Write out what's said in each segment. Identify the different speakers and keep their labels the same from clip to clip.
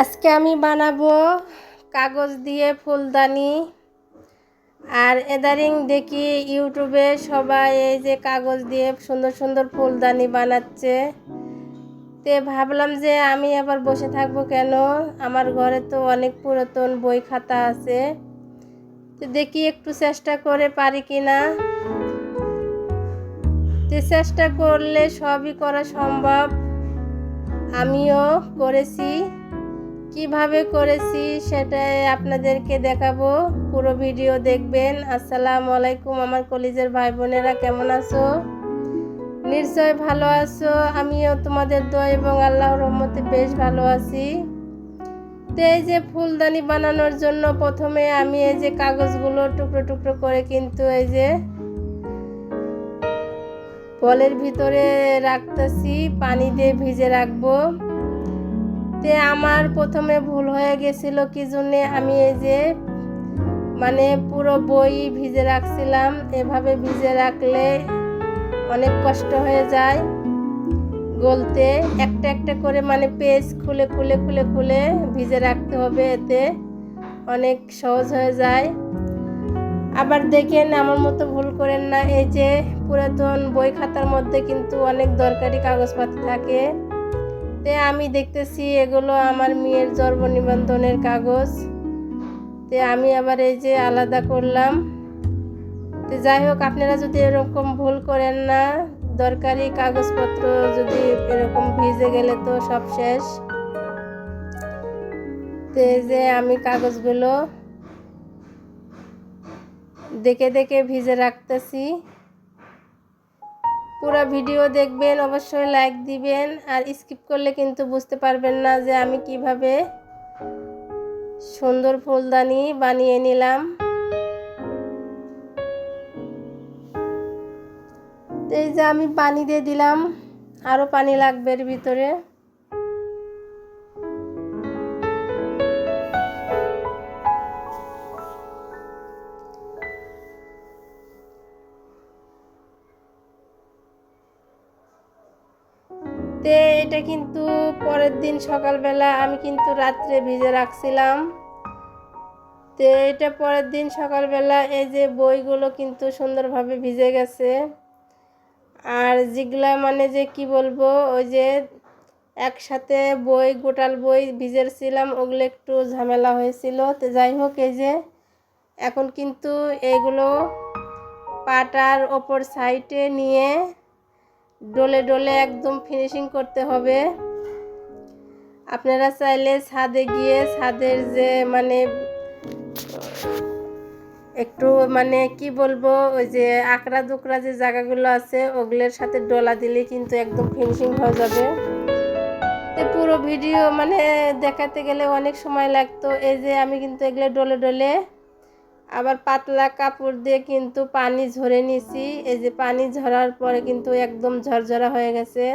Speaker 1: আজকে আমি বানাবো কাগজ দিয়ে ফুলদানি। আর এদারিং দেখি ইউটিউবে সবাই এই যে কাগজ দিয়ে সুন্দর সুন্দর ফুলদানি বানাচ্ছে। তে ভাবলাম যে আমি আবার বসে থাকব কেন? আমার ঘরে তো অনেক পুরাতন বই খাতা আছে। তো দেখি একটু চেষ্টা করে পারি কি না তো চেষ্টা করলে সবই করা সম্ভব। আমিও করেছি। কীভাবে করেছি সেটাই আপনাদেরকে দেখাবো। পুরো ভিডিও দেখবেন। আসসালামু আলাইকুম আমার কলেজের ভাই বোনেরা, কেমন আছো? নিশ্চয় ভালো আছো। আমিও তোমাদের দোয়া এবং আল্লাহর রহমতে বেশ ভালো আছি। তো এই যে ফুলদানি বানানোর জন্য প্রথমে আমি এই যে কাগজগুলো টুকরো টুকরো করে কিন্তু এই যে বলের ভিতরে রাখতেছি, পানি দিয়ে ভিজে রাখব। তে আমার প্রথমে ভুল হয়ে গেছিল কি জন্যে আমি এই যে মানে পুরো বই ভিজে রাখছিলাম। এভাবে ভিজে রাখলে অনেক কষ্ট হয়ে যায় গলতে। একটা একটা করে মানে পেজ খুলে খুলে খুলে খুলে ভিজে রাখতে হবে এতে। অনেক সহজ হয়ে যায়। আবার দেখেন আমার মতো ভুল করেন না। এই যে পুরাতন বই খাতার মধ্যে কিন্তু অনেক দরকারি কাগজপাতি থাকে। তে আমি দেখতেছি এগুলো আমার মেয়ের জন্ম নিবন্ধনের কাগজ। তে আমি আবার এই যে আলাদা করলাম। তো যাই হোক, আপনারা যদি এরকম ভুল করেন না, দরকারি কাগজপত্র যদি এরকম ভিজে গেলে তো সব শেষ। তো যে আমি কাগজগুলো দেখে দেখে ভিজে রাখতেছি। পুরো ভিডিও দেখবেন, অবশ্যই লাইক দিবেন আর স্কিপ করলে কিন্তু বুঝতে পারবেন না যে আমি কীভাবে সুন্দর ফুলদানি বানিয়ে নিলাম। এই যে আমি পানি দিয়ে দিলাম আরও পানি লাগবে এর ভিতরে। তে এটা কিন্তু পরের দিন সকালবেলা আমি কিন্তু রাত্রে ভিজে রাখছিলাম। তো এটা পরের দিন সকালবেলা এই যে বইগুলো কিন্তু সুন্দরভাবে ভিজে গেছে। আর যেগুলা মানে যে কি বলব, ওই যে একসাথে বই, গোটাল বই ভিজেছিলাম, ওগুলো একটু ঝামেলা হয়েছিল। তো যাই হোক, এই যে এখন কিন্তু এগুলো পাটার ওপর সাইডে নিয়ে ডলে ডলে একদম ফিনিশিং করতে হবে। আপনারা চাইলে ছাদে গিয়ে ছাদের যে মানে একটু মানে কি বলব, ওই যে আকড়া দুকড়া যে জায়গাগুলো আছে, ওগুলোর সাথে ডলা দিলে কিন্তু একদম ফিনিশিং হয়ে যাবে। পুরো ভিডিও মানে দেখাতে গেলে অনেক সময় লাগতো। এই যে আমি কিন্তু এগুলো ডলে ডলে আবার পাতলা কাপড় দিয়ে কিন্তু পানি ঝরে নিছি। এই যে পানি ঝরার পরে কিন্তু একদম ঝরঝরা হয়ে গেছে।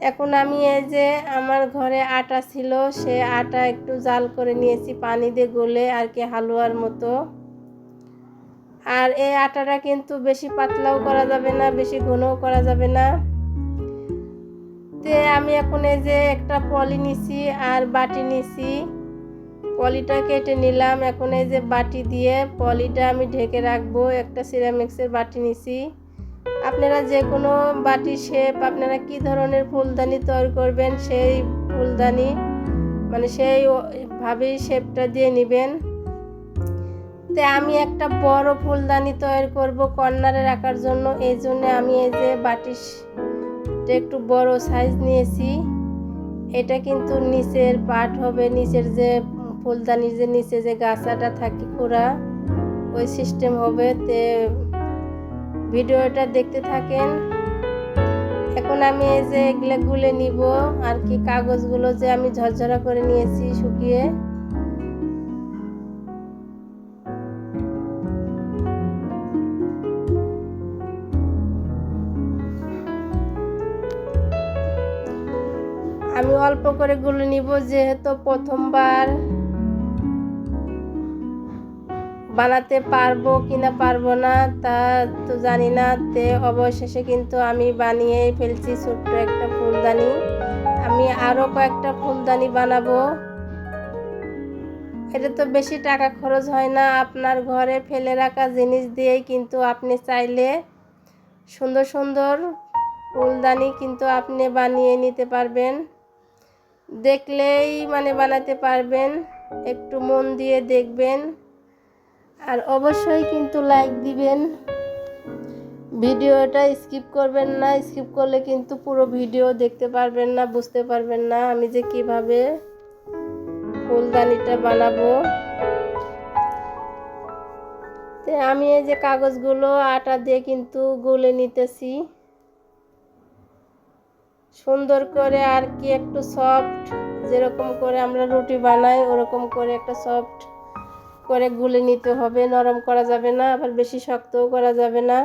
Speaker 1: এখন আমি এই যে আমার ঘরে আটা ছিল, সে আটা একটু জাল করে নিয়েছি পানি দিয়ে গলে আর কি হালুয়ার মতো। আর এই আটাটা কিন্তু বেশি পাতলাও করা যাবে না, বেশি ঘনও করা যাবে না। তে আমি এখন এই যে একটা পলি নিছি আর বাটি নিছি। পলিটা কেটে নিলাম। এখন এই যে বাটি দিয়ে পলিটা আমি ঢেকে রাখব। একটা সিরামিক্সের বাটি নিছি। আপনারা যে কোনো বাটি শেপ আপনারা কি ধরনের ফুলদানি তৈরি করবেন, সেই ফুলদানি মানে সেই ভাবেই শেপটা দিয়ে নেবেন। তে আমি একটা বড় ফুলদানি তৈরি করব কর্নারে রাখার জন্য। এই জন্য আমি এই যে বাটিটা একটু বড় সাইজ নিয়েছি। এটা কিন্তু নিচের পাট হবে, নিচের যে ফুলদানির যে নিচে যে গাছাটা থাকে পুরা, ওই সিস্টেম হবে তে ভিডিওটা দেখতে থাকেন। এখন আমি এই যে এগুলো গুলে নিব, আর কি কাগজগুলো যে আমি ঝরঝরা করে নিয়েছি শুকিয়ে। আমি অল্প করে গুলো নিব, যেহেতু প্রথমবার। বানাতে পারব কিনা পারব না, তা তো জানি না। তে অবশেষে কিন্তু আমি বানিয়ে ফেলছি ছোট্ট একটা ফুলদানি। আমি আরও কয়েকটা ফুলদানি বানাবো। এটা তো বেশি টাকা খরচ হয় না, আপনার ঘরে ফেলে রাখা জিনিস দিয়েই কিন্তু আপনি চাইলে সুন্দর সুন্দর ফুলদানি কিন্তু আপনি বানিয়ে নিতে পারবেন। দেখলেই মানে বানাতে পারবেন, একটু মন দিয়ে দেখবেন। আর অবশ্যই কিন্তু লাইক দিবেন। ভিডিওটা স্কিপ করবেন না স্কিপ করলে কিন্তু পুরো ভিডিও দেখতে পারবেন না, বুঝতে পারবেন না আমি যে কীভাবে ফুলদানিটা বানাবো। তো আমি এই যে কাগজগুলো, আটা দিয়ে কিন্তু গুলে নিতেছি। সুন্দর করে আর কি একটু সফট যেরকম করে আমরা রুটি বানাই, ওরকম করে একটা সফট করে গুলে নিতে হবে নরম করা যাবে না আবার বেশি শক্তও করা যাবে না।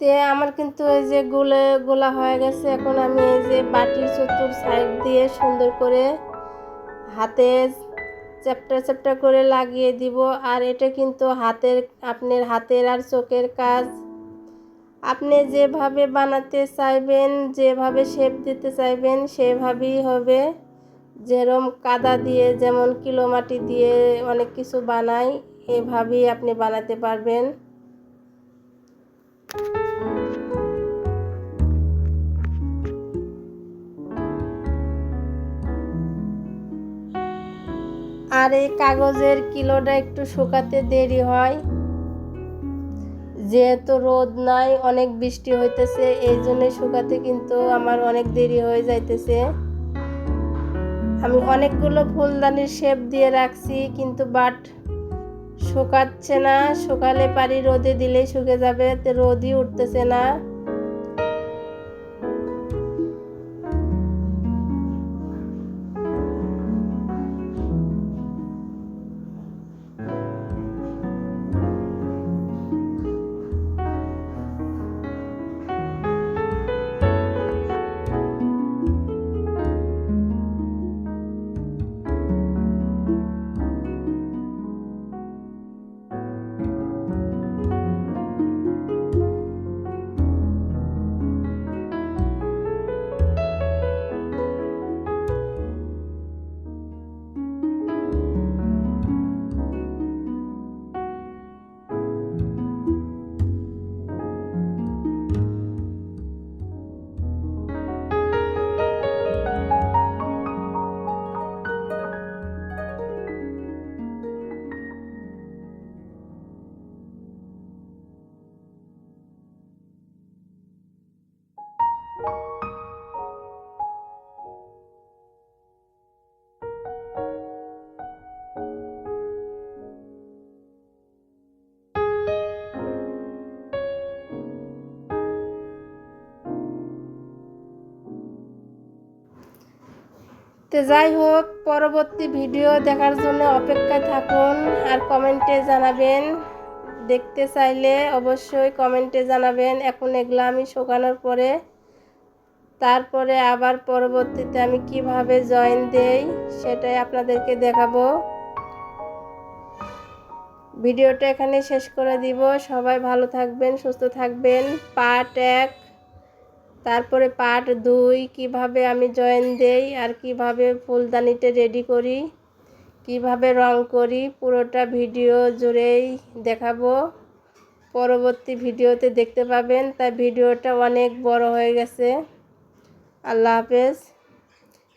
Speaker 1: তে আমার কিন্তু এই যে গোলে, গোলা হয়ে গেছে। এখন আমি এই যে বাটির চতুর সাইড দিয়ে সুন্দর করে হাতে চ্যাপ্টা চ্যাপ্টা করে লাগিয়ে দিব। আর এটা কিন্তু হাতের, আপনার হাতের আর চোখের কাজ। আপনি যেভাবে বানাতে চাইবেন, যেভাবে শেপ দিতে চাইবেন, সেভাবেই হবে। যেরম কাদা দিয়ে, যেমন কিলো মাটি দিয়ে অনেক কিছু বানাই, এভাবেই আপনি বানাতে পারবেন। আর এই কাগজের কিলোটা একটু শুকাতে দেরি হয়। যেহেতু রোদ নাই, অনেক বৃষ্টি হইতেছে, এই জন্য শুকাতে কিন্তু আমার অনেক দেরি হয়ে যাইতেছে। আমি অনেকগুলো ফুলদানির শেপ দিয়ে রাখছি, কিন্তু বাট শুকাচ্ছে না শুকালে পারি রোদে দিলেই শুকে যাবে রোদই উঠতেছে না। তো যাই হোক, পরবর্তী ভিডিও দেখার জন্য অপেক্ষায় থাকুন আর কমেন্টে জানাবেন। দেখতে চাইলে অবশ্যই কমেন্টে জানাবেন এখন এগুলো আমি শোকানোর পরে। তারপরে আবার পরবর্তীতে আমি কীভাবে জয়েন দেই সেটাই আপনাদেরকে দেখাবো। ভিডিওটা এখানে শেষ করে দিব। সবাই ভালো থাকবেন, সুস্থ থাকবেন। পার্ট এক। তারপরে পার্ট দুই কীভাবে আমি জয়েন দেই আর কীভাবে ফুলদানিতে রেডি করি, কীভাবে রং করি, পুরোটা ভিডিও জুড়েই দেখাবো। পরবর্তী ভিডিওতে দেখতে পাবেন, তাই ভিডিওটা অনেক বড় হয়ে গেছে। আল্লাহ হাফেজ।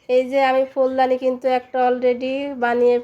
Speaker 1: এই যে আমি ফুলদানি কিন্তু একটা অলরেডি বানিয়ে